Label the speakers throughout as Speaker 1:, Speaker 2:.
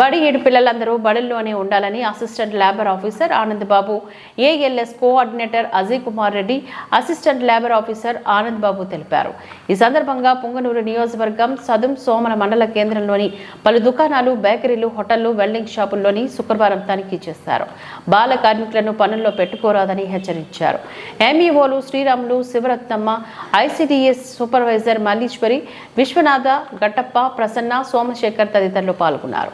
Speaker 1: బడి ఏడు పిల్లలందరూ బడుల్లోనే ఉండాలని assistant labour officer Anand Babu ALS coordinator Ajay Kumar Reddy assistant labour officer Anand Babu తెలిపారు. ఈ సందర్భంగా పుంగనూరు నియోజకవర్గం సదుం సోమన మండల కేంద్రంలోని పలు దుకాణాలు బేకరీలు హోటళ్ళు వెల్డింగ్ షాపుల్లోని శుక్రవారం తనిఖీ చేశారు. బాల కార్మికులను పనుల్లో పెట్టుకోరాదని హెచ్చరించారు. ఎంఈఓలు శ్రీరాములు శివరత్నమ్మ ఐసిడిఎస్ సూపర్వైజర్ మల్లీశ్వరి విశ్వనాథ గట్టప్ప ప్రసన్న సోమశేఖర్ తదితరులు పాల్గొన్నారు.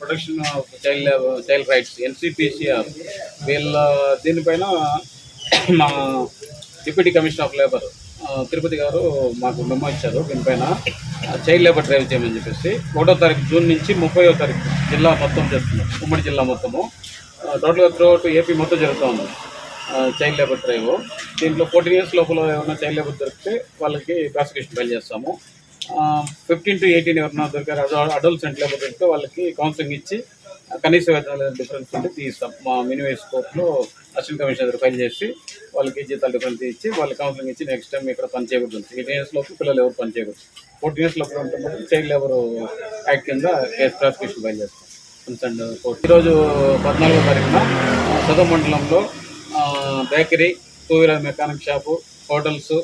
Speaker 2: Protection of child child rights NCPCR వీళ్ళ దీనిపైన మా deputy commissioner of labour Tirupati garu మాకు మెమో ఇచ్చారు దీనిపైన. చైల్డ్ లేబర్ డ్రైవ్ చేయమని చెప్పేసి ఒకటో తారీఖు జూన్ నుంచి ముప్పైవ తారీఖు జిల్లా మొత్తం చేస్తున్నాం ఉమ్మడి జిల్లా మొత్తము. టోటల్గా త్రూఅవుట్ ఏపీ మొత్తం జరుగుతూ ఉంది చైల్డ్ లేబర్ డ్రైవ్. దీంట్లో ఫోర్టీన్ ఇయర్స్ లోపల ఏమైనా చైల్డ్ లేబర్ దొరికితే వాళ్ళకి ప్రాసిక్యూషన్ ఫైల్ చేస్తాము. ఫిఫ్టీన్ టు ఎయిటీన్ ఎవరైనా దొరికారు అడల్ట్స్ అండ్ లేబర్ దొరికితే వాళ్ళకి కౌన్సిలింగ్ ఇచ్చి కనీస వేతనాల డిఫరెన్స్ ఉంటే తీస్తాం. మా మినివేస్ కోర్టులో అసిస్టెంట్ కమిషనర్ దగ్గర ఫైల్ చేసి వాళ్ళకి జీతాలు డిఫరెన్స్ ఇచ్చి వాళ్ళకి కౌన్సిలింగ్ ఇచ్చి నెక్స్ట్ టైం ఇక్కడ పని చేయకూడదు ఎయిటీన్ ఇయర్స్ లోపు పిల్లలు ఎవరు పని చేయకూడదు. ఫోర్టీన్ ఇయర్స్ లోపల ఉంటే చైల్డ్ లేబర్ యాక్ట్ కింద కేసు ప్రాసిక్యూషన్ ఫైల్ చేస్తాం. కన్సర్న్ కోర్టు ఈరోజు పద్నాలుగో తారీఖున సదం మండలంలో bakery two wheeler mechanic shop hotels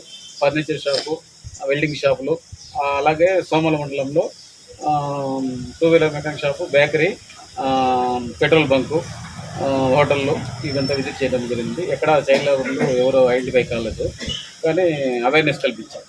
Speaker 2: furniture shop welding షాపులు అలాగే సోమల మండలంలో two wheeler mechanic shop bakery petrol bunk హోటళ్ళు ఇదంతా విజిట్ చేయడం జరిగింది. ఎక్కడ చైల్డ్ లేబర్లు ఎవరు ఐడెంటిఫై కాలేదు. కానీ అవేర్నెస్ కల్పించాం